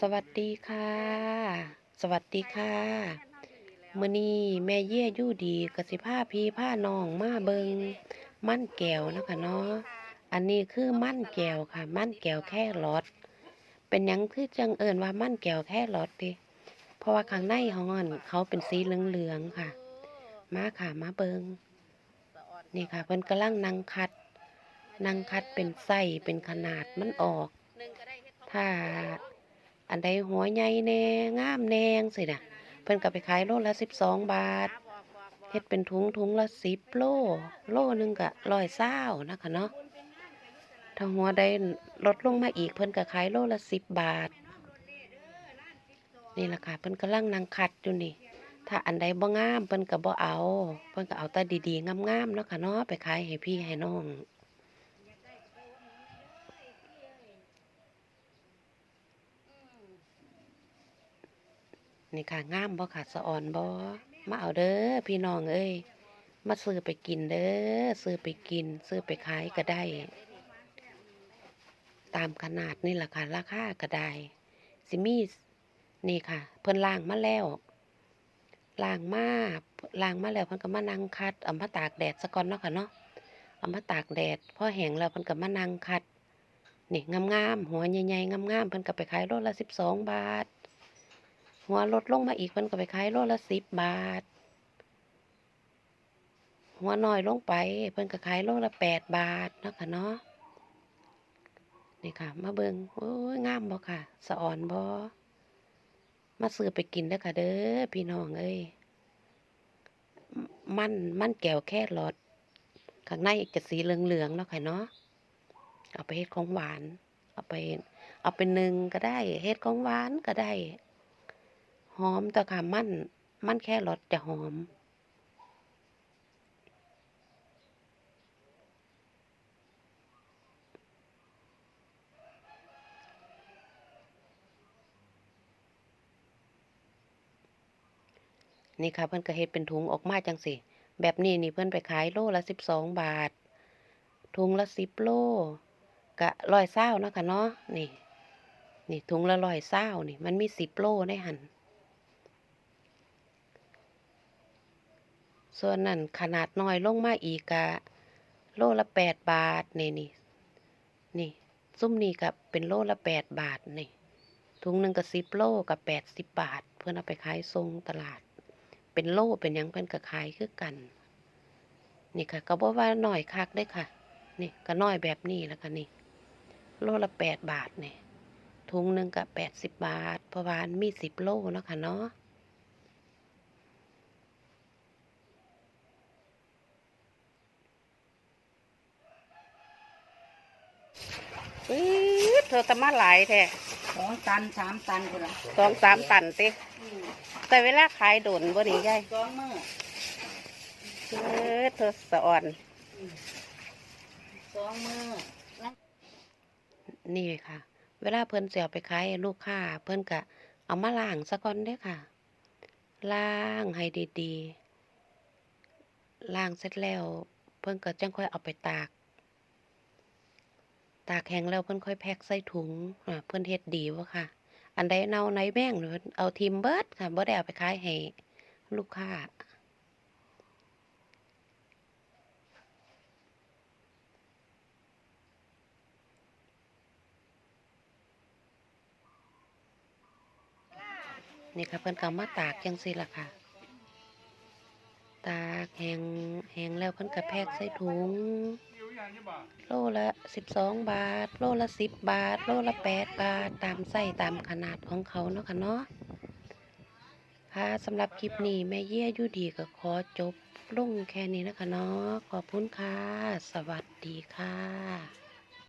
สวัสดีค่ะ สวัสดีค่ะมื้อนี้แม่เยี่ยยู่ดีกสิพาพี่พานองมาเบิงมั่นแก้วนะคะเนาะอันนี้คือมั่นแก้วค่ะ มั่นแก้วแค่รอดเป็นยังคือจังเอิญว่ามั่นแก้วแค่รอดดิเพราะว่าข้างในของมันเขาเป็นสีเหลืองๆค่ะ มาค่ะมาเบิงนี่ค่ะเพิ่นกำลังนั่งคัดนั่งคัดเป็นไส้เป็นขนาดมันออก ถ้าอันใดหัวใหญ่แน่งามแนงสินะเพิ่นก็ไปขายโลละสิบสองบาทเฮ็ดเป็นถุงถุงละสิบโล โลนึงก็ร้อยเศร้านะคะเนาะถ้าหัวใดลดลงมาอีกเพิ่นก็ขายโลละสิบบาท นี่แหละค่ะเพิ่นกำลังนังคัดอยู่นี่ ถ้าอันใดบ่งามเพิ่นก็บ่เอา เพิ่นก็เอาแต่ดีๆงามๆเนาะค่ะเนาะไปขายให้พี่ให้น้อง นี่ค่ะงามบ่ค่ะสะอ่อนบ่มาเอาเด้อพี่น้องเอ้ยมาซื้อไปกินเด้อซื้อไปกิน ซื้อไปขายก็ได้ ตามขนาดนี่แหละค่ะราคาก็ได้สิมีนี่ค่ะ เพิ่นล้างมาแล้วล้างมาล้างมาแล้วเพิ่นก็มานั่งคัดเอามาตากแดดซะก่อนเนาะค่ะเนาะเอามาตากแดดพอแห้งแล้วเพิ่นก็มานั่งคัดนี่งามๆหัวใหญ่ๆงามๆเพิ่นก็ไปขายโลละสิบสองบาท หัวลดลงมาอีกเพิ่นก็ไปขายโลละสิบบาท หัวน้อยลงไปเพิ่นก็ขายโลละแปดบาทนะค่ะเนาะนี่ค่ะ มาเบิงโอ้ยงามบ่ค่ะ สะอ่อนบ่มาซื้อไปกินเด้อค่ะเด้อพี่น้องเอ้ยมันมันแก้วแค่รสข้างในจะสีเหลืองๆเนาะค่ะเนาะเอาไปเฮ็ดของหวาน เอาไป เอาไปหนึ่งก็ได้ เฮ็ดของหวานก็ได้ หอมแต่ค่ะมันมันแค่รสจะหอม นี่ค่ะเพิ่อนก็เฮ็ดเป็นถุงออกมาจังสิแบบนี้นี่เพิ่อนไปขายโลละสิบสองบาท ถุงละสิบโลกะร้อยเศร้านะคะเนาะนี่ นี่ถุงละร้อยเศร้านี่ มันมีสิบโลในหัน ส่วนนั้นขนาดน้อยลงมาอีกกะโลละแปดบาทนี่นี่นี่ซุ้มนี่กับเป็นโลละแปดบาทนี่ถุงหนึ่งกับสิบโลกับแปดสิบบาท เพื่อนเอาไปขายทรงตลาด เป็นโลเป็นยังเพื่อนก็ขายคือกัน นี่ค่ะ ก็บอกว่าหน้อยคักได้ค่ะ นี่ก็น้อยแบบนี้แล้วค่ะนี่โลละแปดบาทเนี่ยถุงหนึ่งกับแปดสิบบาทเพราะว่ามันมีสิบโลเนาะค่ะเนาะ อื้อเธอตะมาหลายแท้สองตันสามตันกูละสองสามตันติแต่เวลาขายโดนบ่นี่ยายสองมือเออเธอสะอ่อนสองมือนี่ค่ะ เวลาเพิ่นเสียไปขายให้ลูกค้าเพิ่นก็เอามาล้างซะก่อนเด้อค่ะล้างให้ดีๆล้างเสร็จแล้ว เพิ่นก็จังค่อยเอาไปตาก ตากแห้งแล้วเพิ่นค่อยแพ็คใส่ถุงอ่าเพิ่นเฮ็ดดีวะค่ะ อันใดเน่าไหนแบ้งเพิ่นเอาทิมเบิร์ดค่ะบ่ได้เอาไปขายให้ลูกค้านี่ค่ะเพิ่นก็มาตากจังซี่ล่ะค่ะ ตากแห้งแห้งแล้วเพิ่นก็แพ็คใส่ถุง โลละสิบสองบาท โลละสิบบาท โลละแปดบาท ตามไส้ตามขนาดของเขาเนาะค่ะเนาะค่ะสำหรับคลิปนี้แม่เยี่ยยู่ดีก็ขอจบลงแค่นี้นะคะเนาะขอบคุณค่ะ สวัสดีค่ะ